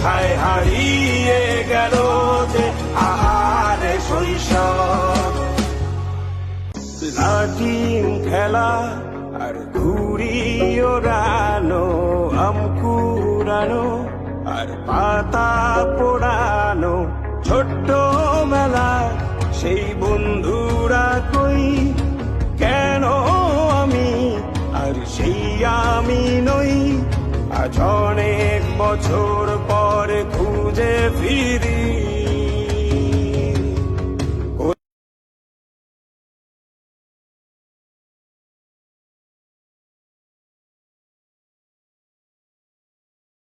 কোথায় হারিয়ে গেল যে আহারে শৈশব? খেলা আর ঘুড়ি ওড়ানো আম কুড়ানো আর পাতা পোড়ানো। ছোট্ট মেলা, সেই বন্ধুরা কই? কেন আমি আর সেই আমি নই? আজ অনেক বছর পরে খুঁজে ফিরি